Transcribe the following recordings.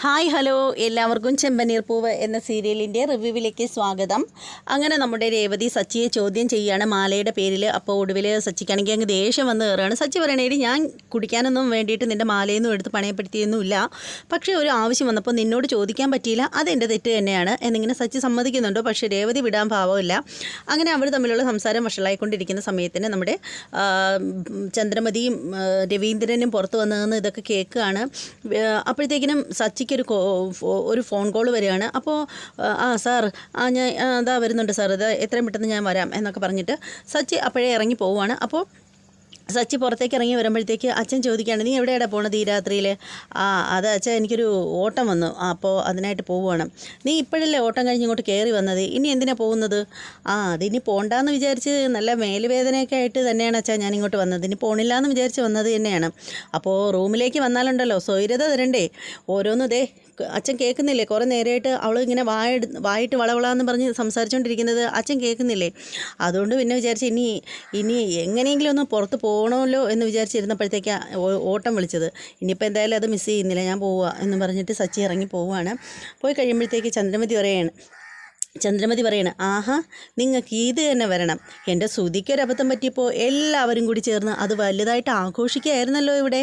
Hi hello. എല്ലാവർക്കും ചെമ്പനീർ പൂവ് എന്ന സീരിയലിന്റെ റിവ്യൂവിലേക്ക് സ്വാഗതം. അങ്ങനെ നമ്മുടെ രേവതി സച്ചിയെ ചോദ്യം ചെയ്യുകയാണ് മാലയുടെ പേരിൽ അപ്പോൾ ഒടുവിൽ സച്ചിക്കാണെങ്കിൽ അങ്ങ് ദേഷ്യം വന്ന് കയറുകയാണ്. സച്ചി പറയണേടി ഞാൻ കുടിക്കാനൊന്നും വേണ്ടിയിട്ട് നിന്റെ മാലയൊന്നും എടുത്ത് പണയപ്പെടുത്തിയൊന്നുമില്ല. പക്ഷേ ഒരു ആവശ്യം വന്നപ്പോൾ നിന്നോട് ചോദിക്കാൻ പറ്റിയില്ല. അതെന്റെ തെറ്റ് തന്നെയാണ്. എന്നിങ്ങനെ സച്ചി സമ്മതിക്കുന്നുണ്ടോ? പക്ഷേ രേവതി വിടാൻ ഭാവമില്ല അങ്ങനെ അവർ തമ്മിലുള്ള സംസാരം വഷളായിക്കൊണ്ടിരിക്കുന്ന സമയത്തിന് നമ്മുടെ ചന്ദ്രമതിയും രവീന്ദ്രനും പുറത്ത് വന്നതെന്ന് ഇതൊക്കെ കേൾക്കുകയാണ്. അപ്പോഴത്തേക്കിനും സച്ചിക്കൊരു ഫോ- ഒരു ഫോൺ കോൾ വരികയാണ്. അപ്പോൾ ആ സാർ ആ ഞാൻ അതാ വരുന്നുണ്ട് സാർ. ഇത് എത്രയും പെട്ടെന്ന് ഞാൻ വരാം എന്നൊക്കെ പറഞ്ഞിട്ട് സച്ചി അപ്പോഴേ ഇറങ്ങി പോവുകയാണ്. അപ്പോൾ സച്ചി പുറത്തേക്ക് ഇറങ്ങി വരുമ്പോഴത്തേക്ക് അച്ഛൻ ചോദിക്കുകയാണ് നീ എവിടെയാണ് പോണത് ഈ രാത്രിയിൽ ആ അത് അച്ഛൻ എനിക്കൊരു ഓട്ടം വന്നു. അപ്പോൾ അതിനായിട്ട് പോവുകയാണ് നീ ഇപ്പോഴല്ലേ ഓട്ടം കഴിഞ്ഞ് ഇങ്ങോട്ട് കയറി വന്നത്? ഇനി എന്തിനാണ് പോകുന്നത്? ആ അതിനി പോണ്ടാന്ന് വിചാരിച്ച് നല്ല മേലുവേദനയൊക്കെ ആയിട്ട് തന്നെയാണ് അച്ഛാ ഞാൻ ഇങ്ങോട്ട് വന്നത്. ഇനി പോണില്ല എന്ന് വിചാരിച്ച് വന്നത് തന്നെയാണ്. അപ്പോൾ റൂമിലേക്ക് വന്നാലുണ്ടല്ലോ സ്വൈരത തരണ്ടേ. ഓരോന്ന് ദേ അച്ഛൻ കേൾക്കുന്നില്ലേ? കുറേ നേരമായിട്ട് അവൾ ഇങ്ങനെ വായ വായിട്ട് വളവളാന്ന് പറഞ്ഞ് സംസാരിച്ചുകൊണ്ടിരിക്കുന്നത് അച്ഛൻ കേൾക്കുന്നില്ലേ? അതുകൊണ്ട് പിന്നെ വിചാരിച്ച് ഇനി ഇനി എങ്ങനെയെങ്കിലും ഒന്ന് പുറത്ത് പോകണമല്ലോ എന്ന് വിചാരിച്ചിരുന്നപ്പോഴത്തേക്കാണ് ഓട്ടം വിളിച്ചത്. ഇനിയിപ്പോൾ എന്തായാലും അത് മിസ് ചെയ്യുന്നില്ല ഞാൻ പോവുക എന്ന് പറഞ്ഞിട്ട് സച്ചി ഇറങ്ങി പോവുകയാണ് പോയി കഴിയുമ്പോഴത്തേക്ക് ചന്ദ്രമതി പറയാണ് ചന്ദ്രമതി പറയണ ആഹാ നിങ്ങൾക്ക് ഇത് തന്നെ വരണം. എന്റെ സുതിക്കൊരബദ്ധം പറ്റിയപ്പോൾ എല്ലാവരും കൂടി ചേർന്ന് അത് വലുതായിട്ട് ആഘോഷിക്കുകയായിരുന്നല്ലോ ഇവിടെ.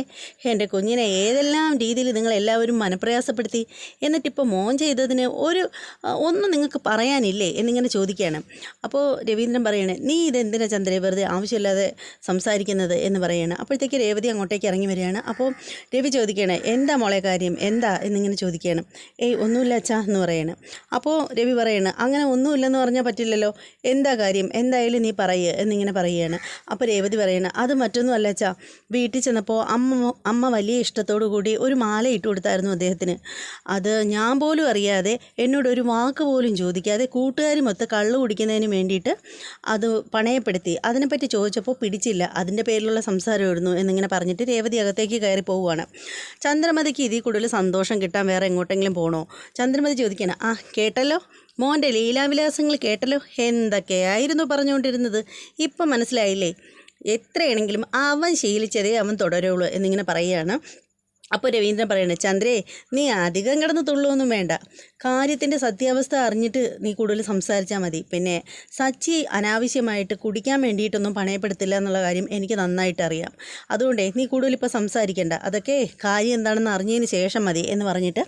എന്റെ കുഞ്ഞിനെ ഏതെല്ലാം രീതിയിൽ നിങ്ങളെല്ലാവരും മനപ്രയാസപ്പെടുത്തി എന്നിട്ടിപ്പോൾ മോൻ ചെയ്തതിന് ഒരു ഒന്നും നിങ്ങൾക്ക് പറയാനില്ലേ? എന്നിങ്ങനെ ചോദിക്കുകയാണ്. അപ്പോൾ രവീന്ദ്രൻ പറയണേ നീ ഇതെന്തിനാ ചന്ദ്രയെ വെറുതെ ആവശ്യമില്ലാതെ സംസാരിക്കുന്നത്? എന്ന് പറയുകയാണ് അപ്പോഴത്തേക്ക് രേവതി അങ്ങോട്ടേക്ക് ഇറങ്ങി വരികയാണ്. അപ്പോൾ രവി ചോദിക്കുകയാണ് എന്താ മോളെ കാര്യം? എന്താ? എന്നിങ്ങനെ ചോദിക്കുകയാണ്. ഏയ് ഒന്നുമില്ല അച്ഛാ എന്ന് പറയാണ്. അപ്പോൾ രവി പറയാണ് അങ്ങനെ ഒന്നുമില്ലെന്ന് പറഞ്ഞാൽ പറ്റില്ലല്ലോ. എന്താ കാര്യം? എന്തായാലും നീ പറയുക എന്നിങ്ങനെ പറയുകയാണ്. അപ്പോൾ രേവതി പറയണ അത് മറ്റൊന്നും അല്ല അച്ഛാ. വീട്ടിൽ ചെന്നപ്പോൾ അമ്മ അമ്മ വലിയ ഇഷ്ടത്തോടു കൂടി ഒരു മാല ഇട്ട് കൊടുത്തായിരുന്നു അദ്ദേഹത്തിന്. അത് ഞാൻ പോലും അറിയാതെ എന്നോട് ഒരു വാക്ക് പോലും ചോദിക്കാതെ കൂട്ടുകാരുമൊത്ത് കള്ളു കുടിക്കുന്നതിന് വേണ്ടിയിട്ട് അത് പണയപ്പെടുത്തി. അതിനെപ്പറ്റി ചോദിച്ചപ്പോൾ പിടിച്ചില്ല. അതിന്റെ പേരിലുള്ള സംസാരമായിരുന്നു എന്നിങ്ങനെ പറഞ്ഞിട്ട് രേവതി അകത്തേക്ക് കയറി പോവുകയാണ്. ചന്ദ്രമതിക്ക് ഇതിൽ കൂടുതൽ സന്തോഷം കിട്ടാൻ വേറെ എങ്ങോട്ടെങ്കിലും പോകണോ ചന്ദ്രമതി ചോദിക്കണം ആ കേട്ടല്ലോ? മോന്റെ ലീലാവിലാസങ്ങൾ കേട്ടല്ലോ? എന്തൊക്കെയായിരുന്നു പറഞ്ഞുകൊണ്ടിരുന്നത്? ഇപ്പം മനസ്സിലായില്ലേ? എത്രയാണെങ്കിലും അവൻ ശീലിച്ചതേ അവൻ തുടരുള്ളൂ എന്നിങ്ങനെ പറയുകയാണ്. അപ്പോൾ രവീന്ദ്രൻ പറയണേ ചന്ദ്രേ നീ അധികം കിടന്ന് തുള്ളൊന്നും വേണ്ട. കാര്യത്തിന്റെ സത്യാവസ്ഥ അറിഞ്ഞിട്ട് നീ കൂടുതൽ സംസാരിച്ചാൽ മതി. പിന്നെ സച്ചി അനാവശ്യമായിട്ട് കുടിക്കാൻ വേണ്ടിയിട്ടൊന്നും പണയപ്പെടുത്തില്ല എന്നുള്ള കാര്യം എനിക്ക് നന്നായിട്ട് അറിയാം. അതുകൊണ്ടേ നീ കൂടുതൽ ഇപ്പോൾ സംസാരിക്കേണ്ട. അതൊക്കെ കാര്യം എന്താണെന്ന് അറിഞ്ഞതിന് ശേഷം മതി എന്ന് പറഞ്ഞിട്ട്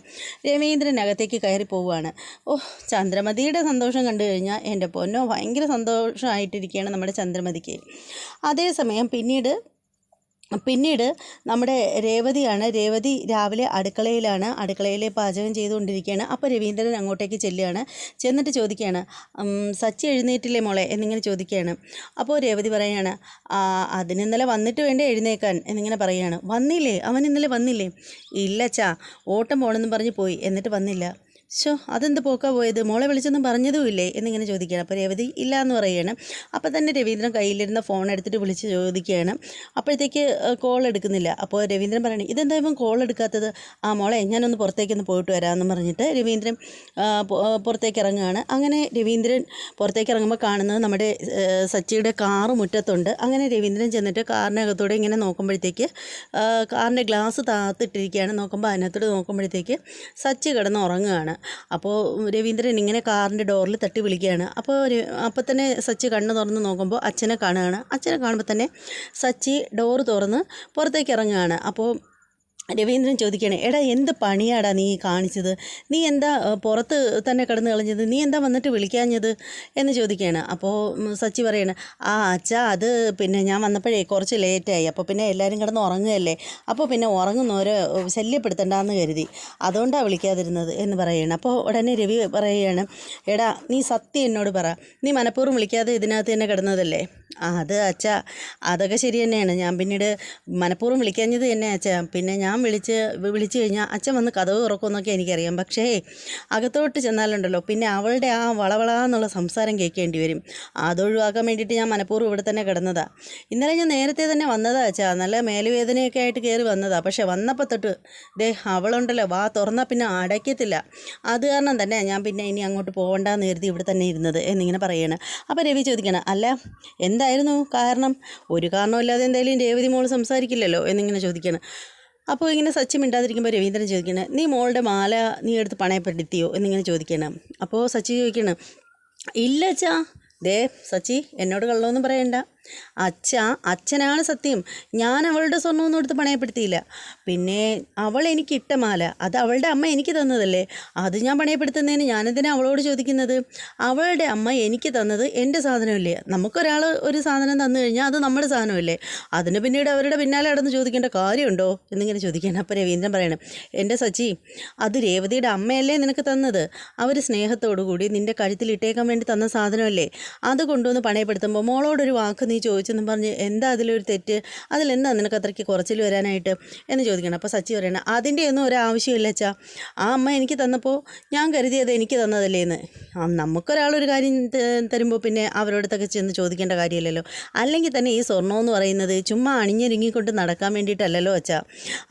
രവീന്ദ്രൻ അകത്തേക്ക് കയറി പോവുകയാണ്. ഓ ചന്ദ്രമതിയുടെ സന്തോഷം കണ്ടു കഴിഞ്ഞാൽ എന്റെ പൊന്നോ ഭയങ്കര സന്തോഷമായിട്ടിരിക്കുകയാണ് നമ്മുടെ ചന്ദ്രമതിക്ക്. അതേസമയം പിന്നീട് പിന്നീട് നമ്മുടെ രേവതിയാണ് രേവതി രാവിലെ അടുക്കളയിലാണ് അടുക്കളയിലെ പാചകം ചെയ്തുകൊണ്ടിരിക്കുകയാണ്. അപ്പോൾ രവീന്ദ്രൻ അങ്ങോട്ടേക്ക് ചെല്ലുകയാണ്. ചെന്നിട്ട് ചോദിക്കുകയാണ് സച്ചി എഴുന്നേറ്റില്ലേ മോളെ? എന്നിങ്ങനെ ചോദിക്കുകയാണ്. അപ്പോൾ രേവതി പറയുകയാണ് "ആ, അതിന് ഇന്നലെ വന്നിട്ട് വേണ്ടേ എഴുന്നേക്കാൻ? എന്നിങ്ങനെ പറയുകയാണ്. വന്നില്ലേ? അവൻ ഇന്നലെ വന്നില്ലേ? ഇല്ല ചാ ഓട്ടം പോകണമെന്ന് പറഞ്ഞ് പോയി. എന്നിട്ട് വന്നില്ല. ശോ അതെന്ത് പോക്കാ പോയത്? മോളെ വിളിച്ചൊന്നും പറഞ്ഞതുമില്ലേ? എന്നിങ്ങനെ ചോദിക്കുകയാണ്. അപ്പോൾ രവതി ഇല്ല എന്ന് പറയുകയാണ്. അപ്പോൾ തന്നെ രവീന്ദ്രൻ കയ്യിലിരുന്ന ഫോൺ എടുത്തിട്ട് വിളിച്ച് ചോദിക്കുകയാണ്. അപ്പോഴത്തേക്ക് കോൾ എടുക്കുന്നില്ല. അപ്പോൾ രവീന്ദ്രൻ പറയണേ ഇതെന്താ ഇപ്പം കോൾ എടുക്കാത്തത്? ആ മോളെ ഞാനൊന്ന് പുറത്തേക്കൊന്ന് പോയിട്ട് വരാമെന്ന് പറഞ്ഞിട്ട് രവീന്ദ്രൻ പുറത്തേക്ക് ഇറങ്ങുകയാണ്. അങ്ങനെ രവീന്ദ്രൻ പുറത്തേക്ക് ഇറങ്ങുമ്പോൾ കാണുന്നത് നമ്മുടെ സച്ചിയുടെ കാറ് മുറ്റത്തുണ്ട്. അങ്ങനെ രവീന്ദ്രൻ ചെന്നിട്ട് കാറിനകത്തൂടെ ഇങ്ങനെ നോക്കുമ്പോഴത്തേക്ക് കാറിന്റെ ഗ്ലാസ് താത്തിട്ടിരിക്കുകയാണ്. നോക്കുമ്പോൾ അതിനകത്തോട് നോക്കുമ്പോഴത്തേക്ക് സച്ചി കിടന്ന് ഉറങ്ങുകയാണ്. അപ്പോൾ രവീന്ദ്രൻ ഇങ്ങനെ കാറിന്റെ ഡോറിൽ തട്ടി വിളിക്കുകയാണ്. അപ്പോൾ അപ്പോൾ തന്നെ സച്ചി കണ്ണ് തുറന്ന് നോക്കുമ്പോൾ അച്ഛനെ കാണുകയാണ്. അച്ഛനെ കാണുമ്പോൾ തന്നെ സച്ചി ഡോറ് തുറന്ന് പുറത്തേക്ക് ഇറങ്ങുകയാണ്. അപ്പോൾ രവീന്ദ്രൻ ചോദിക്കുകയാണ് എടാ എന്ത് പണിയാടാ നീ കാണിച്ചത്? നീ എന്താ പുറത്ത് തന്നെ കിടന്ന് കളഞ്ഞത്? നീ എന്താ വന്നിട്ട് വിളിക്കാഞ്ഞത്? എന്ന് ചോദിക്കുകയാണ്. അപ്പോൾ സച്ചി പറയാണ് ആ അച്ഛാ അത് പിന്നെ ഞാൻ വന്നപ്പോഴേ കുറച്ച് ലേറ്റായി അപ്പോൾ പിന്നെ എല്ലാവരും കിടന്ന് ഉറങ്ങുകയല്ലേ? അപ്പോൾ പിന്നെ ഉറങ്ങുന്നവരെ ശല്യപ്പെടുത്തണ്ടെന്ന് കരുതി. അതുകൊണ്ടാണ് വിളിക്കാതിരുന്നത്? എന്ന് പറയുകയാണ് അപ്പോൾ ഉടനെ രവി പറയുകയാണ് എടാ നീ സത്യം എന്നോട് പറ. നീ മനഃപൂർവം വിളിക്കാതെ ഇതിനകത്ത് തന്നെ കിടന്നതല്ലേ? അത് അച്ഛാ അതൊക്കെ ശരി തന്നെയാണ്. ഞാൻ പിന്നീട് മനഃപൂർവം വിളിക്കാഞ്ഞത് തന്നെ അച്ഛാ. പിന്നെ ഞാൻ വിളിച്ച് വിളിച്ചു കഴിഞ്ഞാൽ അച്ഛൻ വന്ന് കഥവ് തുറക്കുമെന്നൊക്കെ എനിക്കറിയാം. പക്ഷേ അകത്തോട്ട് ചെന്നാലുണ്ടല്ലോ പിന്നെ അവളുടെ ആ വളവളാന്നുള്ള സംസാരം കേൾക്കേണ്ടി വരും. അതൊഴിവാക്കാൻ വേണ്ടിയിട്ട് ഞാൻ മനഃപൂർവം ഇവിടെ തന്നെ കിടന്നതാണ് ഇന്നലെ ഞാൻ നേരത്തെ തന്നെ വന്നതാ അച്ഛാ. നല്ല മേലുവേദനയൊക്കെ ആയിട്ട് കയറി വന്നതാ. പക്ഷേ വന്നപ്പോൾ തൊട്ട് ദേ അവളുണ്ടല്ലോ. വാ തുറന്നാൽ പിന്നെ അടയ്ക്കത്തില്ല. അത് കാരണം തന്നെ ഞാൻ പിന്നെ ഇനി അങ്ങോട്ട് പോകണ്ടെന്ന് കരുതി ഇവിടെ തന്നെ ഇരുന്നത് എന്നിങ്ങനെ പറയുകയാണ് അപ്പോൾ രവി ചോദിക്കണം അല്ല എന്തായിരുന്നു കാരണം? ഒരു കാരണമില്ലാതെ എന്തായാലും രേവതി മോൾ സംസാരിക്കില്ലല്ലോ? എന്നിങ്ങനെ ചോദിക്കണം. അപ്പോൾ ഇങ്ങനെ സച്ചി മിണ്ടാതിരിക്കുമ്പോൾ രവീന്ദ്രൻ ചോദിക്കണം നീ മോളുടെ മാല നീ എടുത്ത് പണയപ്പെടുത്തിയോ? എന്നിങ്ങനെ ചോദിക്കണം അപ്പോൾ സച്ചി ചോദിക്കണം ഇല്ല അച്ഛാ ദേ സച്ചി എന്നോട് കള്ളമൊന്നും പറയണ്ട. അച്ഛ അച്ഛനാണ് സത്യം. ഞാൻ അവളുടെ സ്വർണമൊന്നും എടുത്ത് പണയപ്പെടുത്തിയില്ല. പിന്നെ അവൾ എനിക്ക് ഇട്ട മാല അത് അവളുടെ അമ്മ എനിക്ക് തന്നതല്ലേ? അത് ഞാൻ പണയപ്പെടുത്തുന്നതിന് ഞാനെന്തിനാ അവളോട് ചോദിക്കുന്നത്? അവളുടെ അമ്മ എനിക്ക് തന്നത് എന്റെ സാധനമല്ലേ? നമുക്കൊരാൾ ഒരു സാധനം തന്നു കഴിഞ്ഞാൽ അത് നമ്മുടെ സാധനമല്ലേ? അതിന് പിന്നീട് അവരുടെ പിന്നാലെ നടന്ന് ചോദിക്കേണ്ട കാര്യമുണ്ടോ? എന്നിങ്ങനെ ചോദിക്കാൻ അപ്പോൾ രവീന്ദ്രൻ പറയണം എന്റെ സച്ചി അത് രേവതിയുടെ അമ്മയല്ലേ നിനക്ക് തന്നത്? അവർ സ്നേഹത്തോടു കൂടി നിന്റെ കഴുത്തിൽ ഇട്ടേക്കാൻ വേണ്ടി തന്ന സാധനമല്ലേ? അത് കൊണ്ടുവന്ന് പണയപ്പെടുത്തുമ്പോൾ മോളോടൊരു വാക്ക് ചോദിച്ചെന്നും പറഞ്ഞ് എന്താ അതിലൊരു തെറ്റ്? അതിലെന്താ നിനക്ക് അത്രയ്ക്ക് കുറച്ചിൽ വരാനായിട്ട്? എന്ന് ചോദിക്കണം. അപ്പോൾ സച്ചി പറയണം അതിന്റെ ഒന്നും ഒരു ആവശ്യമില്ല അച്ഛാ. ആ അമ്മ എനിക്ക് തന്നപ്പോൾ ഞാൻ കരുതിയത് എനിക്ക് തന്നതല്ലേ എന്ന്. ആ, നമുക്കൊരാളൊരു കാര്യം തരുമ്പോൾ പിന്നെ അവരോടത്തൊക്കെ ചെന്ന് ചോദിക്കേണ്ട കാര്യമില്ലല്ലോ. അല്ലെങ്കിൽ തന്നെ ഈ സ്വർണം എന്ന് പറയുന്നത് ചുമ്മാ അണിഞ്ഞൊരുങ്ങിക്കൊണ്ട് നടക്കാൻ വേണ്ടിയിട്ടല്ലല്ലോ അച്ഛാ.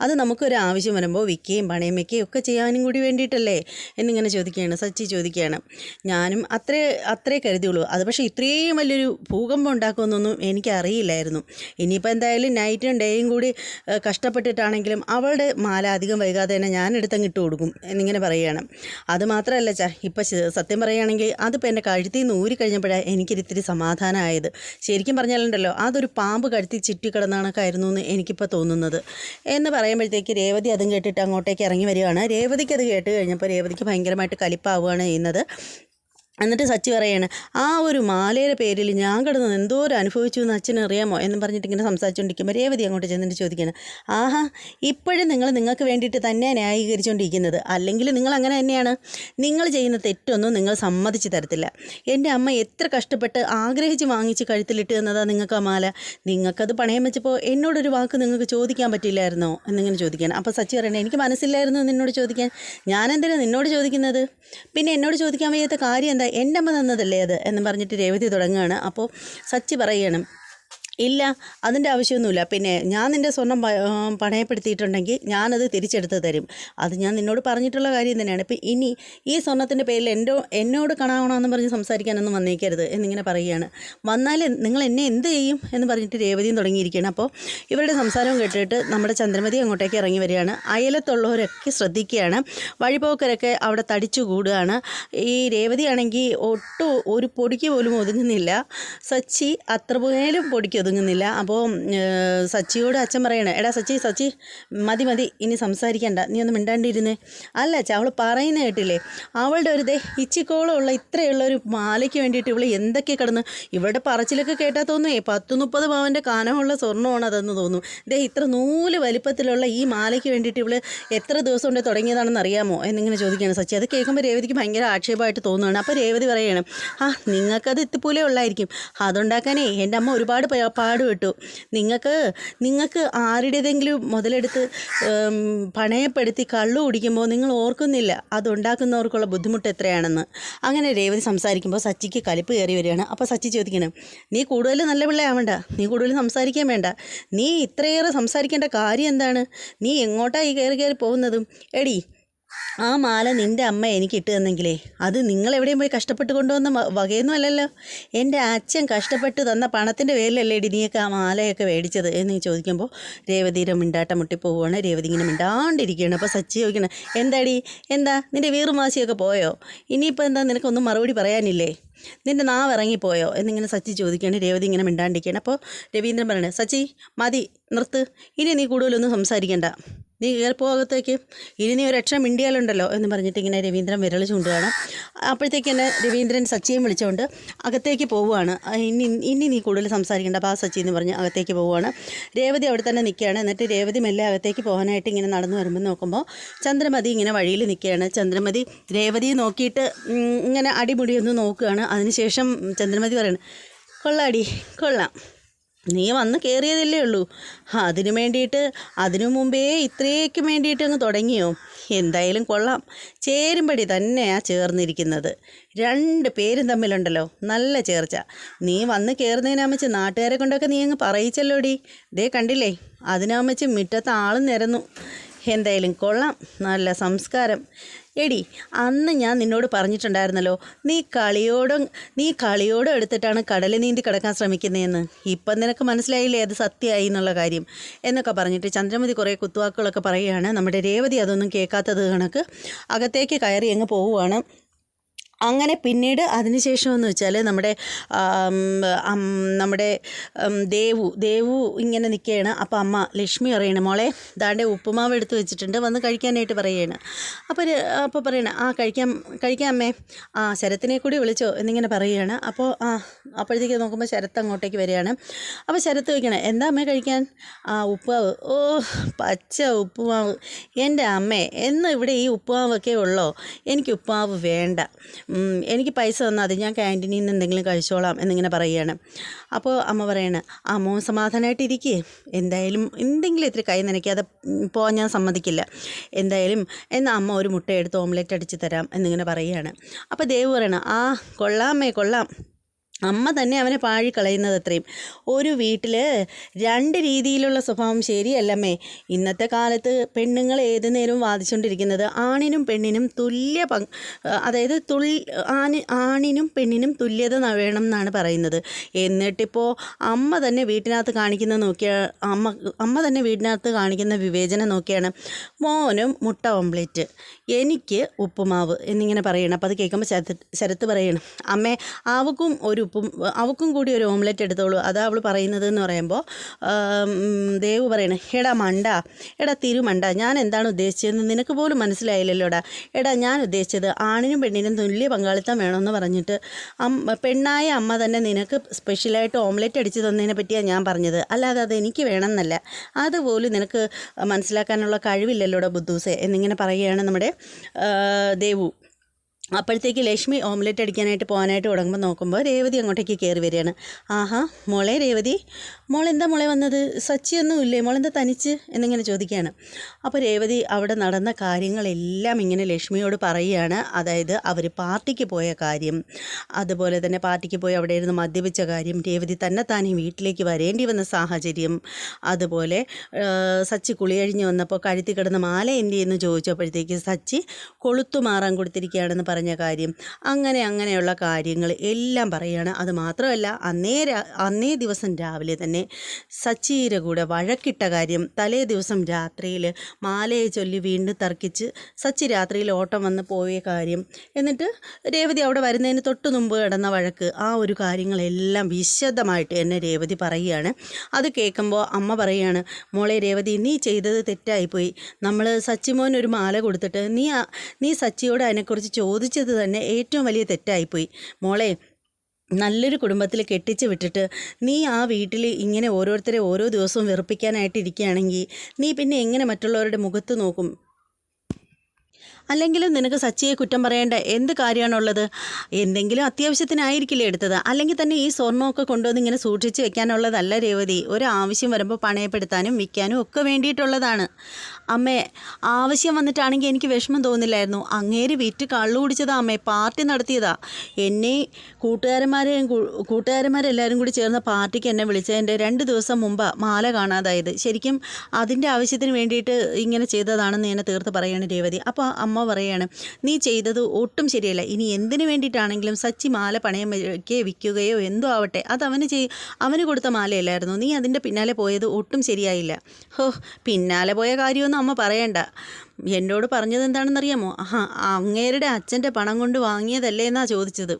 അത് നമുക്കൊരു ആവശ്യം വരുമ്പോൾ വിൽക്കുകയും പണയം വയ്ക്കുകയും ഒക്കെ ചെയ്യാനും കൂടി വേണ്ടിയിട്ടല്ലേ? എന്നിങ്ങനെ ചോദിക്കുകയാണ് സച്ചി ചോദിക്കുകയാണ്. ഞാനും അത്രേ അത്രേ കരുതിയുള്ളൂ. അത് പക്ഷേ ഇത്രയും വലിയൊരു ഭൂകമ്പം ഉണ്ടാക്കുമെന്നൊന്നും എനിക്കറിയില്ലായിരുന്നു. ഇനിയിപ്പോൾ എന്തായാലും നൈറ്റും ഡേയും കൂടി കഷ്ടപ്പെട്ടിട്ടാണെങ്കിലും അവളുടെ മാല അധികം വൈകാതെ തന്നെ ഞാൻ എടുത്തങ്ങ് ഇട്ട് കൊടുക്കും എന്നിങ്ങനെ പറയുകയാണ്. അതുമാത്രമല്ല ചാ ഇപ്പം സത്യം പറയുകയാണെങ്കിൽ അതിപ്പോൾ എന്റെ കഴുത്തിൽ നിന്ന് ഊരി കഴിഞ്ഞപ്പോഴാണ് എനിക്കൊരിത്തിരി സമാധാനമായത് ശരിക്കും പറഞ്ഞാലുണ്ടല്ലോ അതൊരു പാമ്പ് കഴുത്തി ചുറ്റി കിടന്നണക്കായിരുന്നു എന്ന് എനിക്കിപ്പോൾ തോന്നുന്നത്. എന്ന് പറയുമ്പോഴത്തേക്ക് രേവതി അതും കേട്ടിട്ട് അങ്ങോട്ടേക്ക് ഇറങ്ങി വരികയാണ്. രേവതിക്ക് അത് കേട്ട് കഴിഞ്ഞപ്പോൾ രേവതിക്ക് ഭയങ്കരമായിട്ട് കലിപ്പാവുകയാണ് ചെയ്യുന്നത്. എന്നിട്ട് സച്ചി പറയാണ് ആ ഒരു മാലയുടെ പേരിൽ ഞാൻ കിടന്ന് എന്തോരം അനുഭവിച്ചു എന്ന് അച്ഛനറിയാമോ എന്നും പറഞ്ഞിട്ട് ഇങ്ങനെ സംസാരിച്ചുകൊണ്ടിരിക്കുമ്പോൾ രേവതി അങ്ങോട്ട് ചെന്നിട്ട് ചോദിക്കുകയാണ് ആഹാ ഇപ്പോഴും നിങ്ങൾ നിങ്ങൾക്ക് വേണ്ടിയിട്ട് തന്നെ ന്യായീകരിച്ചുകൊണ്ടിരിക്കുന്നത് അല്ലെങ്കിൽ നിങ്ങൾ അങ്ങനെ തന്നെയാണ്? നിങ്ങൾ ചെയ്യുന്ന തെറ്റൊന്നും നിങ്ങൾ സമ്മതിച്ച് തരത്തില്ല. എന്റെ അമ്മ എത്ര കഷ്ടപ്പെട്ട് ആഗ്രഹിച്ച് വാങ്ങിച്ച് കഴുത്തിലിട്ട് തന്നതാണ് നിങ്ങൾക്ക് ആ മാല? നിങ്ങൾക്കത് പണയം വെച്ചപ്പോൾ എന്നോടൊരു വാക്ക് നിങ്ങൾക്ക് ചോദിക്കാൻ പറ്റില്ലായിരുന്നോ? എന്നിങ്ങനെ ചോദിക്കുകയാണ്. അപ്പോൾ സച്ചി പറയണേ എനിക്ക് മനസ്സിലായിരുന്നു നിന്നോട് ചോദിക്കാൻ. ഞാനെന്തിനാണ് നിന്നോട് ചോദിക്കുന്നത്? പിന്നെ എന്നോട് ചോദിക്കാൻ വയ്യാത്ത കാര്യം എന്താ? എന്റെ അമ്മ തന്നതല്ലേ അത് എന്ന് പറഞ്ഞിട്ട് രേവതി തുടങ്ങുകയാണ്. അപ്പോൾ സച്ചി പറയണം ഇല്ല അതിന്റെ ആവശ്യമൊന്നുമില്ല. പിന്നെ ഞാൻ നിന്റെ സ്വർണം പണയപ്പെടുത്തിയിട്ടുണ്ടെങ്കിൽ ഞാനത് തിരിച്ചെടുത്ത് തരും. അത് ഞാൻ നിന്നോട് പറഞ്ഞിട്ടുള്ള കാര്യം തന്നെയാണ്. ഇപ്പം ഇനി ഈ സ്വർണത്തിന്റെ പേരിൽ എന്റെ എന്നോട് കാണാവണമെന്ന് പറഞ്ഞ് സംസാരിക്കാനൊന്നും വന്നേക്കരുത് എന്നിങ്ങനെ പറയുകയാണ്. വന്നാൽ നിങ്ങൾ എന്നെ എന്ത് ചെയ്യും എന്ന് പറഞ്ഞിട്ട് രേവതിയും തുടങ്ങിയിരിക്കുകയാണ്. അപ്പോൾ ഇവരുടെ സംസാരം കേട്ടിട്ട് നമ്മുടെ ചന്ദ്രമതി അങ്ങോട്ടേക്ക് ഇറങ്ങി വരികയാണ്. അയലത്തുള്ളവരൊക്കെ ശ്രദ്ധിക്കുകയാണ്. വഴിപോക്കരൊക്കെ അവിടെ തടിച്ചു കൂടുകയാണ്. ഈ രേവതിയാണെങ്കിൽ ഒട്ടും ഒരു പൊടിക്ക് പോലും ഒതുങ്ങുന്നില്ല. സച്ചി അത്ര പോലും പൊടിക്ക് ഒതുങ്ങുന്നില്ല. അപ്പോൾ സച്ചിയോട് അച്ഛൻ പറയണേ എടാ സച്ചി സച്ചി മതി മതി ഇനി സംസാരിക്കണ്ട നീ ഒന്ന് മിണ്ടാണ്ടിരുന്നേ. അല്ല അച്ഛ അവൾ പറയുന്ന കേട്ടില്ലേ അവളുടെ ഒരു ദേ ഇച്ചിക്കോളമുള്ള ഇത്രയുള്ള ഒരു മാലയ്ക്ക് വേണ്ടിയിട്ട് ഇവൾ എന്തൊക്കെ കിടന്ന് ഇവളുടെ പറച്ചിലൊക്കെ കേട്ടാൽ തോന്നുമേ പത്ത് മുപ്പത് പവന്റെ കാനമുള്ള സ്വർണമാണ് അതെന്ന് തോന്നുന്നു. ദേ ഇത്ര നൂൽ വലിപ്പത്തിലുള്ള ഈ മാലയ്ക്ക് വേണ്ടിയിട്ട് ഇവൾ എത്ര ദിവസം കൊണ്ട് തുടങ്ങിയതാണെന്ന് അറിയാമോ എന്നിങ്ങനെ ചോദിക്കുകയാണ് സച്ചി. അത് കേൾക്കുമ്പോൾ രേവതിക്ക് ഭയങ്കര ആക്ഷേപമായിട്ട് തോന്നുകയാണ് അപ്പോൾ രേവതി പറയുകയാണ് ആ നിങ്ങൾക്കത് ഇത്തിപ്പൂലേ ഉള്ളായിരിക്കും. അതുണ്ടാക്കാനേ എന്റെ അമ്മ ഒരുപാട് പാടുപെട്ടു. നിങ്ങൾക്ക് നിങ്ങൾക്ക് ആരുടേതെങ്കിലും മുതലെടുത്ത് പണയപ്പെടുത്തി കള്ളു കുടിക്കുമ്പോൾ നിങ്ങൾ ഓർക്കുന്നില്ല അതുണ്ടാക്കുന്നവർക്കുള്ള ബുദ്ധിമുട്ട് എത്രയാണെന്ന്. അങ്ങനെ രേവതി സംസാരിക്കുമ്പോൾ സച്ചിക്ക് കലിപ്പ് കയറി വരികയാണ്. അപ്പോൾ സച്ചി ചോദിക്കണം നീ കൂടുതൽ നല്ല പിള്ളയാവണ്ട. നീ കൂടുതൽ സംസാരിക്കാൻ വേണ്ട. നീ ഇത്രയേറെ സംസാരിക്കേണ്ട കാര്യം എന്താണ്? നീ എങ്ങോട്ടാണ് ഈ കയറി കയറി പോകുന്നതും? എടി ആ മാല നിന്റെ അമ്മ എനിക്ക് ഇട്ട് തന്നെങ്കിലേ അത് നിങ്ങൾ എവിടെയും പോയി കഷ്ടപ്പെട്ട് കൊണ്ടുവന്ന വകയൊന്നും അല്ലല്ലോ എന്റെ അച്ഛൻ കഷ്ടപ്പെട്ട് തന്ന പണത്തിന്റെ പേരിലല്ലേ ഇടി നീയൊക്കെ ആ മാലയൊക്കെ മേടിച്ചത് എന്ന് ചോദിക്കുമ്പോൾ രേവതിയുടെ മിണ്ടാട്ടം മുട്ടി പോവുകയാണ് രേവതി ഇങ്ങനെ മിണ്ടാണ്ടിരിക്കുകയാണ്. അപ്പോൾ സച്ചി ചോദിക്കണം എന്താടി? എന്താ? നിന്റെ വീറുമാസിയൊക്കെ പോയോ? ഇനിയിപ്പോൾ എന്താ നിനക്കൊന്നും മറുപടി പറയാനില്ലേ? നിന്റെ നാവ് ഇറങ്ങിപ്പോയോ? എന്നിങ്ങനെ സച്ചി ചോദിക്കുകയാണ്. രേവതി ഇങ്ങനെ മിണ്ടാണ്ടിരിക്കുകയാണ്. അപ്പോൾ രവീന്ദ്രൻ പറയണേ സച്ചി മതി നിർത്ത്. ഇനി നീ കൂടുതലൊന്നും സംസാരിക്കണ്ട. നീ കയറിപ്പോകത്തേക്ക് ഇനി നീ ഒരു അക്ഷരം മിണ്ടിയാലുണ്ടല്ലോ എന്ന് പറഞ്ഞിട്ട് ഇങ്ങനെ രവീന്ദ്രൻ വിരൽ ചൂണ്ടുകയാണ്. അപ്പോഴത്തേക്ക് തന്നെ രവീന്ദ്രൻ സച്ചിയും വിളിച്ചുകൊണ്ട് അകത്തേക്ക് പോവുകയാണ്. ഇനി ഇനി നീ കൂടുതൽ സംസാരിക്കേണ്ട. അപ്പോൾ ആ സച്ചി എന്ന് പറഞ്ഞ് അകത്തേക്ക് പോവുകയാണ്. രേവതി അവിടെ തന്നെ നിൽക്കുകയാണ്. എന്നിട്ട് രേവതി മെല്ലെ അകത്തേക്ക് പോകാനായിട്ട് ഇങ്ങനെ നടന്നു വരുമ്പോൾ നോക്കുമ്പോൾ ചന്ദ്രമതി ഇങ്ങനെ വഴിയിൽ നിൽക്കുകയാണ്. ചന്ദ്രമതി രേവതിയെ നോക്കിയിട്ട് ഇങ്ങനെ അടിമുടി ഒന്ന് നോക്കുകയാണ്. അതിനുശേഷം ചന്ദ്രമതി പറയണം കൊള്ളാടി കൊള്ളാം. നീ വന്ന് കയറിയതല്ലേ ഉള്ളൂ. അതിനു വേണ്ടിയിട്ട് അതിനു മുമ്പേ ഇത്രയ്ക്ക് വേണ്ടിയിട്ട് അങ്ങ് തുടങ്ങിയോ? എന്തായാലും കൊള്ളാം. ചേരുമ്പടി തന്നെയാ ചേർന്നിരിക്കുന്നത്. രണ്ട് പേരും തമ്മിലുണ്ടല്ലോ നല്ല ചേർച്ച. നീ വന്ന് കയറുന്നതിനമ്മച്ച് നാട്ടുകാരെ കൊണ്ടൊക്കെ നീ അങ്ങ് പറയിച്ചല്ലോടി. ദേ കണ്ടില്ലേ അതിനമ്മച്ച് മുറ്റത്ത് ആളും നിരന്നു. എന്തായാലും കൊള്ളാം. നല്ല സംസ്കാരം. എടി അന്ന് ഞാൻ നിന്നോട് പറഞ്ഞിട്ടുണ്ടായിരുന്നല്ലോ നീ കളിയോടും നീ കളിയോടും എടുത്തിട്ടാണ് കടൽ നീന്തി കിടക്കാൻ ശ്രമിക്കുന്നതെന്ന്. ഇപ്പം നിനക്ക് മനസ്സിലായില്ലേ അത് സത്യമായി എന്നുള്ള കാര്യം? എന്നൊക്കെ പറഞ്ഞിട്ട് ചന്ദ്രമതി കുറേ കുത്തുവാക്കുകളൊക്കെ പറയുകയാണ്. നമ്മുടെ രേവതി അതൊന്നും കേൾക്കാത്തത് കണക്ക് അകത്തേക്ക് കയറി അങ്ങ് പോവുകയാണ് അങ്ങനെ പിന്നീട് അതിനുശേഷം എന്ന് വെച്ചാൽ നമ്മുടെ നമ്മുടെ ദേവു ദേവു ഇങ്ങനെ നിൽക്കുകയാണ്. അപ്പോൾ അമ്മ ലക്ഷ്മി പറയണ മോളെ ദാണ്ടെ ഉപ്പുമാവ് എടുത്ത് വെച്ചിട്ടുണ്ട് വന്ന് കഴിക്കാനായിട്ട് പറയുകയാണ്. അപ്പോൾ അപ്പോൾ പറയണ ആ കഴിക്കാം കഴിക്കാം അമ്മേ. ആ ശരത്തിനെ കൂടി വിളിച്ചോ എന്നിങ്ങനെ പറയുകയാണ്. അപ്പോൾ ആ അപ്പോഴത്തേക്ക് നോക്കുമ്പോൾ ശരത്ത് അങ്ങോട്ടേക്ക് വരികയാണ്. അപ്പോൾ ശരത്ത് വയ്ക്കണം എന്താ അമ്മേ കഴിക്കാൻ? ആ ഉപ്പുമാവ്. ഓ പച്ച ഉപ്പുമാവ്. എന്റെ അമ്മേ എന്ന് ഇവിടെ ഈ ഉപ്പുമാവൊക്കെ ഉള്ളോ? എനിക്ക് ഉപ്പുമാവ് വേണ്ട. എനിക്ക് പൈസ തന്നാൽ അത് ഞാൻ ക്യാന്റീനിൽ നിന്ന് എന്തെങ്കിലും കഴിച്ചോളാം എന്നിങ്ങനെ പറയുകയാണ്. അപ്പോൾ അമ്മ പറയണ ആ മോൻ സമാധാനമായിട്ടിരിക്കേ എന്തായാലും എന്തെങ്കിലും ഇത്തിരി കൈ നനയ്ക്കാതെ പോകാൻ ഞാൻ സമ്മതിക്കില്ല. എന്തായാലും എന്നാൽ അമ്മ ഒരു മുട്ട എടുത്ത് ഓംലെറ്റ് അടിച്ച് തരാം എന്നിങ്ങനെ പറയുകയാണ്. അപ്പോൾ ദേവ് പറയണ ആ കൊള്ളാമേ കൊള്ളാം. അമ്മ തന്നെ അവനെ പാഴിക്കളയുന്നത് അത്രയും. ഒരു വീട്ടിൽ രണ്ട് രീതിയിലുള്ള സ്വഭാവം ശരിയല്ലമ്മേ. ഇന്നത്തെ കാലത്ത് പെണ്ണുങ്ങൾ ഏത് നേരവും വാദിച്ചുകൊണ്ടിരിക്കുന്നത് ആണിനും പെണ്ണിനും തുല്യ പങ്ക് അതായത് തുൽ ആണി ആണിനും പെണ്ണിനും തുല്യത വേണം എന്നാണ് പറയുന്നത്. എന്നിട്ടിപ്പോൾ അമ്മ തന്നെ വീട്ടിനകത്ത് കാണിക്കുന്ന നോക്കിയ അമ്മ അമ്മ തന്നെ വീട്ടിനകത്ത് കാണിക്കുന്ന വിവേചനം നോക്കിയാണ്. മോനും മുട്ട ഓംപ്ലേറ്റ് എനിക്ക് ഉപ്പുമാവ് എന്നിങ്ങനെ പറയണം. അപ്പോൾ അത് കേൾക്കുമ്പോൾ ശരത്ത് ശരത്ത് പറയണം അമ്മേ ആവക്കും ഒരു ഉപ്പും അവക്കും കൂടി ഒരു ഓംലെറ്റ് എടുത്തോളൂ. അതാ അവൾ പറയുന്നത് എന്ന് പറയുമ്പോൾ ദേവ് പറയണേ എടാ മണ്ട എടാ തിരുമണ്ട ഞാൻ എന്താണ് ഉദ്ദേശിച്ചതെന്ന് നിനക്ക് പോലും മനസ്സിലായില്ലല്ലോടാ. എടാ ഞാൻ ഉദ്ദേശിച്ചത് ആണിനും പെണ്ണിനും തുല്യ പങ്കാളിത്തം വേണമെന്ന് പറഞ്ഞിട്ട്. പെണ്ണായ അമ്മ തന്നെ നിനക്ക് സ്പെഷ്യലായിട്ട് ഓംലെറ്റ് അടിച്ച് തന്നതിനെ പറ്റിയാണ് ഞാൻ പറഞ്ഞത്. അല്ലാതെ അത് എനിക്ക് വേണമെന്നല്ല. അതുപോലും നിനക്ക് മനസ്സിലാക്കാനുള്ള കഴിവില്ലല്ലോടാ ബുദ്ധൂസെ എന്നിങ്ങനെ പറയുകയാണ് നമ്മുടെ ദേവു. അപ്പോഴത്തേക്ക് ലക്ഷ്മി ഓംലെറ്റ് അടിക്കാനായിട്ട് പോകാനായിട്ട് തുടങ്ങുമ്പോൾ നോക്കുമ്പോൾ രേവതി അങ്ങോട്ടേക്ക് കയറി വരികയാണ്. ആഹാ മോളെ രേവതി. മോൾ എന്താ മോളെ വന്നത്? സച്ചിയൊന്നും ഇല്ലേ? മോളെന്താ തനിച്ച്? എന്നിങ്ങനെ ചോദിക്കുകയാണ്. അപ്പോൾ രേവതി അവിടെ നടന്ന കാര്യങ്ങളെല്ലാം ഇങ്ങനെ ലക്ഷ്മിയോട് പറയുകയാണ്. അതായത് അവർ പാർട്ടിക്ക് പോയ കാര്യം. അതുപോലെ തന്നെ പാർട്ടിക്ക് പോയി അവിടെ ഇരുന്ന് മദ്യപിച്ച കാര്യം. രേവതി തന്നെ താനേ വീട്ടിലേക്ക് വരേണ്ടി വന്ന സാഹചര്യം. അതുപോലെ സച്ചി കുളിയഴിഞ്ഞ് വന്നപ്പോൾ കഴുത്തി കിടന്ന മാല എന്ത് എന്ന് ചോദിച്ചപ്പോഴത്തേക്ക് സച്ചി കൊളുത്തു മാറാൻ കൊടുത്തിരിക്കുകയാണെന്ന് കാര്യം. അങ്ങനെ അങ്ങനെയുള്ള കാര്യങ്ങൾ എല്ലാം പറയുകയാണ് അത് മാത്രമല്ല അന്നേ അന്നേ ദിവസം രാവിലെ തന്നെ സച്ചിയുടെ കൂടെ വഴക്കിട്ട കാര്യം തലേ ദിവസം രാത്രിയിൽ മാലയെ ചൊല്ലി വീണ്ടും തർക്കിച്ച് സച്ചി രാത്രിയിൽ ഓട്ടം വന്ന് പോയ കാര്യം. എന്നിട്ട് രേവതി അവിടെ വരുന്നതിന് തൊട്ട് മുമ്പ് കിടന്ന വഴക്ക് ആ ഒരു കാര്യങ്ങളെല്ലാം വിശദമായിട്ട് എന്നെ രേവതി പറയുകയാണ്. അത് കേൾക്കുമ്പോൾ അമ്മ പറയുകയാണ് മോളെ രേവതി നീ ചെയ്തത് തെറ്റായിപ്പോയി. നമ്മൾ സച്ചിമോൻ ഒരു മാല കൊടുത്തിട്ട് നീ നീ സച്ചിയോട് അതിനെക്കുറിച്ച് ചോദിച്ചത് തന്നെ ഏറ്റവും വലിയ തെറ്റായിപ്പോയി. മോളെ നല്ലൊരു കുടുംബത്തിൽ കെട്ടിച്ച് വിട്ടിട്ട് നീ ആ വീട്ടിൽ ഇങ്ങനെ ഓരോരുത്തരെ ഓരോ ദിവസവും വെറുപ്പിക്കാനായിട്ട് ഇരിക്കുകയാണെങ്കിൽ നീ പിന്നെ എങ്ങനെ മറ്റുള്ളവരുടെ മുഖത്ത് നോക്കും? അല്ലെങ്കിലും നിനക്ക് സച്ചിയെ കുറ്റം പറയേണ്ട എന്ത് കാര്യമാണുള്ളത്? എന്തെങ്കിലും അത്യാവശ്യത്തിനായിരിക്കില്ലേ എടുത്തത്? അല്ലെങ്കിൽ തന്നെ ഈ സ്വർണമൊക്കെ കൊണ്ടുവന്ന് ഇങ്ങനെ സൂക്ഷിച്ച് വെക്കാനുള്ളതല്ല രേവതി. ഒരു ആവശ്യം വരുമ്പോൾ പണയപ്പെടുത്താനും വിൽക്കാനും ഒക്കെ വേണ്ടിയിട്ടുള്ളതാണ്. അമ്മേ ആവശ്യം വന്നിട്ടാണെങ്കിൽ എനിക്ക് വിഷമം തോന്നില്ലായിരുന്നു. അങ്ങേര് വിറ്റ് കള്ളു കുടിച്ചതാ അമ്മേ പാർട്ടി നടത്തിയതാ. എന്നെ കൂട്ടുകാരന്മാരെയും കൂട്ടുകാരന്മാരെല്ലാവരും കൂടി ചേർന്ന പാർട്ടിക്ക് എന്നെ വിളിച്ചതിന്റെ രണ്ട് ദിവസം മുമ്പ് മാല കാണാതായത്. ശരിക്കും അതിന്റെ ആവശ്യത്തിന് വേണ്ടിയിട്ട് ഇങ്ങനെ ചെയ്തതാണെന്ന് എന്നെ തീർത്ത് പറയുകയാണ് രേവതി. അപ്പോൾ അമ്മ പറയാണ് നീ ചെയ്തത് ഒട്ടും ശരിയല്ല. ഇനി എന്തിനു വേണ്ടിയിട്ടാണെങ്കിലും സച്ചി മാല പണയം വയ്ക്കുകയോ വിൽക്കുകയോ എന്തോ ആവട്ടെ. അത് അവന് ചെയ് അവന് കൊടുത്ത മാലയല്ലായിരുന്നു. നീ അതിന്റെ പിന്നാലെ പോയത് ഒട്ടും ശരിയായില്ല. ഹോ പിന്നാലെ പോയ കാര്യമൊന്നും അമ്മ പറയണ്ട. എന്നോട് പറഞ്ഞത് എന്താണെന്നറിയാമോ? ആ അങ്ങേരുടെ അച്ഛന്റെ പണം കൊണ്ട് വാങ്ങിയതല്ലേ എന്നാ ചോദിച്ചത്.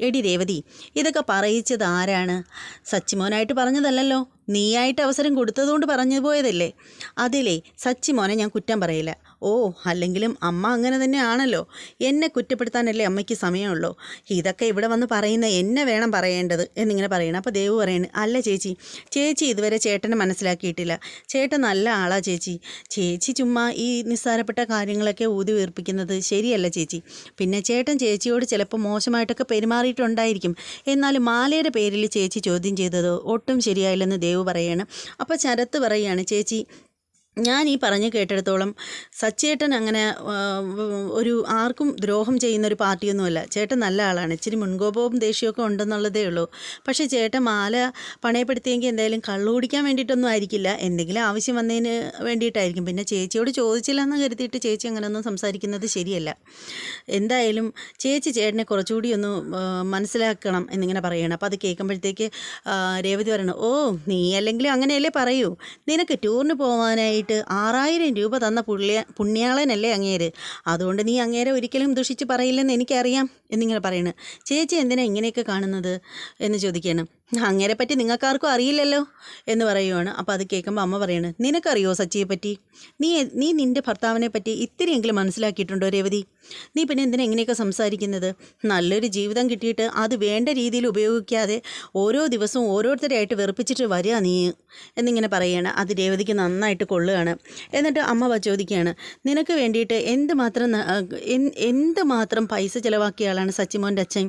എടി രേവതി ഇതൊക്കെ പറയിച്ചത് ആരാണ്? സച്ചിമോനായിട്ട് പറഞ്ഞതല്ലല്ലോ. നീയായിട്ട് അവസരം കൊടുത്തതുകൊണ്ട് പറഞ്ഞു പോയതല്ലേ. അതിലേ സച്ചിമോനെ ഞാൻ കുറ്റം പറയില്ല. ഓ അല്ലെങ്കിലും അമ്മ അങ്ങനെ തന്നെയാണല്ലോ. എന്നെ കുറ്റപ്പെടുത്താനല്ലേ അമ്മയ്ക്ക് സമയമുള്ളൂ. ഇതൊക്കെ ഇവിടെ വന്ന് പറയുന്ന എന്നെ വേണം പറയേണ്ടത് എന്നിങ്ങനെ പറയണം. അപ്പോൾ ദേവ് പറയണ അല്ല ചേച്ചി ചേച്ചി ഇതുവരെ ചേട്ടനെ മനസ്സിലാക്കിയിട്ടില്ല. ചേട്ടൻ നല്ല ആളാ ചേച്ചി. ചേച്ചി ചുമ്മാ ഈ നിസ്സാരപ്പെട്ട കാര്യങ്ങളൊക്കെ ഊതി വീർപ്പിക്കുന്നത് ശരിയല്ല ചേച്ചി. പിന്നെ ചേട്ടൻ ചേച്ചിയോട് ചിലപ്പോൾ മോശമായിട്ടൊക്കെ പെരുമാറിയിട്ടുണ്ടായിരിക്കും. എന്നാൽ മാലയുടെ പേരിൽ ചേച്ചി ചോദ്യം ചെയ്തത് ഒട്ടും ശരിയായില്ലെന്ന് ദേവ് പറയാണ്. അപ്പോൾ ശരത്ത് പറയുകയാണ് ചേച്ചി ഞാൻ ഈ പറഞ്ഞു കേട്ടിടത്തോളം സച്ചേട്ടൻ അങ്ങനെ ഒരു ആർക്കും ദ്രോഹം ചെയ്യുന്ന ഒരു പാർട്ടിയൊന്നുമല്ല. ചേട്ടൻ നല്ല ആളാണ്. ഇച്ചിരി മുൻകോപവും ദേഷ്യമൊക്കെ ഉണ്ടെന്നുള്ളതേ ഉള്ളൂ. പക്ഷേ ചേട്ടൻ മാല പണയപ്പെടുത്തിയെങ്കിൽ എന്തായാലും കള്ളു കുടിക്കാൻ വേണ്ടിയിട്ടൊന്നും ആയിരിക്കില്ല. എന്തെങ്കിലും ആവശ്യം വന്നതിന് വേണ്ടിയിട്ടായിരിക്കും. പിന്നെ ചേച്ചിയോട് ചോദിച്ചില്ല എന്ന് കരുതിയിട്ട് ചേച്ചി അങ്ങനെയൊന്നും സംസാരിക്കുന്നത് ശരിയല്ല. എന്തായാലും ചേച്ചി ചേട്ടനെ കുറച്ചുകൂടി ഒന്ന് മനസ്സിലാക്കണം എന്നിങ്ങനെ പറയണം അപ്പോൾ അത് കേൾക്കുമ്പോഴത്തേക്ക് രേവതി പറയണം ഓ നീ അല്ലെങ്കിലും അങ്ങനെയല്ലേ പറയൂ. നിനക്ക് ടൂറിന് പോകാനായിട്ട് ആറായിരം രൂപ തന്ന പുള്ളിയ പുണ്യാളനല്ലേ അങ്ങേര്? അതുകൊണ്ട് നീ അങ്ങേരെ ഒരിക്കലും ദുഷിച്ച് പറയില്ലെന്ന് എനിക്കറിയാം എന്നിങ്ങനെ പറയണ്. ചേച്ചി എന്തിനാ ഇങ്ങനെയൊക്കെ കാണുന്നത്? എന്ന് ചോദിക്കുകയാണ് അങ്ങേരെ പറ്റി നിങ്ങൾക്കാർക്കും അറിയില്ലല്ലോ എന്ന് പറയുവാണ്. അപ്പോൾ അത് കേൾക്കുമ്പോൾ അമ്മ പറയാണ് നിനക്കറിയോ സച്ചിയെ പറ്റി നീ നീ നിന്റെ ഭർത്താവിനെ പറ്റി ഇത്തിരിയെങ്കിലും മനസ്സിലാക്കിയിട്ടുണ്ടോ രേവതി? നീ പിന്നെ എന്തിനാ എങ്ങനെയൊക്കെ സംസാരിക്കുന്നത്? നല്ലൊരു ജീവിതം കിട്ടിയിട്ട് അത് വേണ്ട രീതിയിൽ ഉപയോഗിക്കാതെ ഓരോ ദിവസവും ഓരോരുത്തരെയായിട്ട് വെറുപ്പിച്ചിട്ട് വരിക നീ എന്നിങ്ങനെ പറയുകയാണ്. അത് രേവതിക്ക് നന്നായിട്ട് കൊള്ളുകയാണ്. എന്നിട്ട് അമ്മ ചോദിക്കുകയാണ് നിനക്ക് വേണ്ടിയിട്ട് എന്ത് മാത്രം എന്ത് മാത്രം പൈസ ചിലവാക്കിയ ആളാണ് സച്ചിമോന്റെ അച്ഛൻ?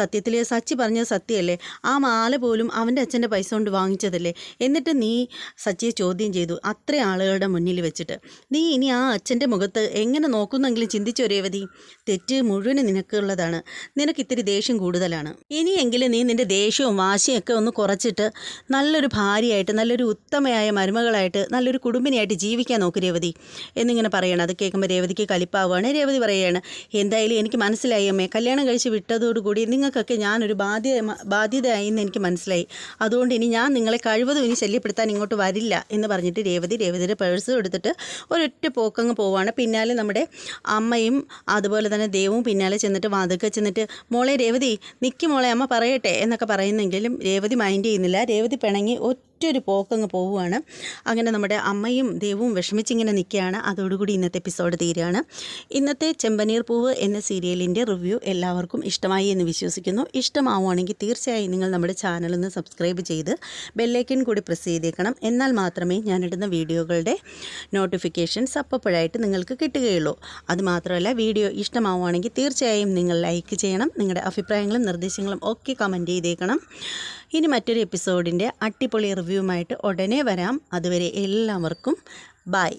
സത്യത്തിൽ സച്ചി പറഞ്ഞത് സത്യമല്ലേ ആ മാല പോലും അവന്റെ അച്ഛന്റെ പൈസ കൊണ്ട് വാങ്ങിച്ചതല്ലേ? എന്നിട്ട് നീ സച്ചിയെ ചോദ്യം ചെയ്തു അത്ര ആളുകളുടെ മുന്നിൽ വെച്ചിട്ട്. നീ ഇനി ആ അച്ഛന്റെ മുഖത്ത് എങ്ങനെ നോക്കുന്നെങ്കിലും ചിന്തിച്ചു രേവതി? തെറ്റ് മുഴുവനും നിനക്കുള്ളതാണ്. നിനക്ക് ഇത്തിരി ദേഷ്യം കൂടുതലാണ്. ഇനിയെങ്കിലും നീ നിന്റെ ദേഷ്യവും വാശിയൊക്കെ ഒന്ന് കുറച്ചിട്ട് നല്ലൊരു ഭാര്യയായിട്ട് നല്ലൊരു ഉത്തമയായ മരുമകളായിട്ട് നല്ലൊരു കുടുംബിനിയായിട്ട് ജീവിക്കാൻ നോക്ക് രേവതി. എന്നിങ്ങനെ പറയണം. അത് കേൾക്കുമ്പോൾ രേവതിക്ക് കലിപ്പാവുകയാണ്. രേവതി പറയുകയാണ് എന്തായാലും എനിക്ക് മനസ്സിലായി അമ്മേ. കല്യാണം കഴിച്ച് വിട്ടതോടുകൂടി നിങ്ങൾക്കൊക്കെ ഞാനൊരു ബാധ്യത ബാധ്യതയായി എന്ന് എനിക്ക് മനസ്സിലായി. അതുകൊണ്ട് ഇനി ഞാൻ നിങ്ങളെ കഴിവതും ഇനി ശല്യപ്പെടുത്താൻ ഇങ്ങോട്ട് വരില്ല എന്ന് പറഞ്ഞിട്ട് രേവതി രേവതിയുടെ പേഴ്സ് എടുത്തിട്ട് ഒരൊറ്റ പോക്കങ്ങ് പോവാണ്. പിന്നാലെ നമ്മുടെ അമ്മയും അതുപോലെ തന്നെ ദേവും പിന്നാലെ ചെന്നിട്ട് വാതിൽക്ക ചെന്നിട്ട് മോളെ രേവതി നിൽക്കി മോളെ അമ്മ പറയട്ടെ എന്നൊക്കെ പറയുന്നെങ്കിലും രേവതി മൈൻഡ് ചെയ്യുന്നില്ല. രേവതി പിണങ്ങി ഒറ്റൊരു പോക്കങ്ങ് പോവുകയാണ്. അങ്ങനെ നമ്മുടെ അമ്മയും ദേവും വിഷമിച്ചിങ്ങനെ നിൽക്കുകയാണ്. അതോടുകൂടി ഇന്നത്തെ എപ്പിസോഡ് തീരുകയാണ്. ഇന്നത്തെ ചെമ്പനീർ പൂവ് എന്ന സീരിയലിന്റെ റിവ്യൂ എല്ലാവർക്കും ഇഷ്ടമായി എന്ന് വിശ്വസിക്കുന്നു. ഇഷ്ടമാവുകയാണെങ്കിൽ തീർച്ചയായും നിങ്ങൾ നമ്മുടെ ചാനലൊന്ന് സബ്സ്ക്രൈബ് ചെയ്ത് ബെല്ലൈക്കൻ കൂടി പ്രസ് ചെയ്തേക്കണം. എന്നാൽ മാത്രമേ ഞാനിടുന്ന വീഡിയോകളുടെ നോട്ടിഫിക്കേഷൻസ് അപ്പോഴായിട്ട് നിങ്ങൾക്ക് കിട്ടുകയുള്ളൂ. അതുമാത്രമല്ല വീഡിയോ ഇഷ്ടമാവുകയാണെങ്കിൽ തീർച്ചയായും നിങ്ങൾ ലൈക്ക് ചെയ്യണം. നിങ്ങളുടെ അഭിപ്രായങ്ങളും നിർദ്ദേശങ്ങളും ഒക്കെ കമന്റ് ചെയ്തേക്കണം. ഇനി മറ്റൊരു എപ്പിസോഡിന്റെ അടിപൊളി റിവ്യൂവുമായിട്ട് ഉടനെ വരാം. അതുവരെ എല്ലാവർക്കും ബായ്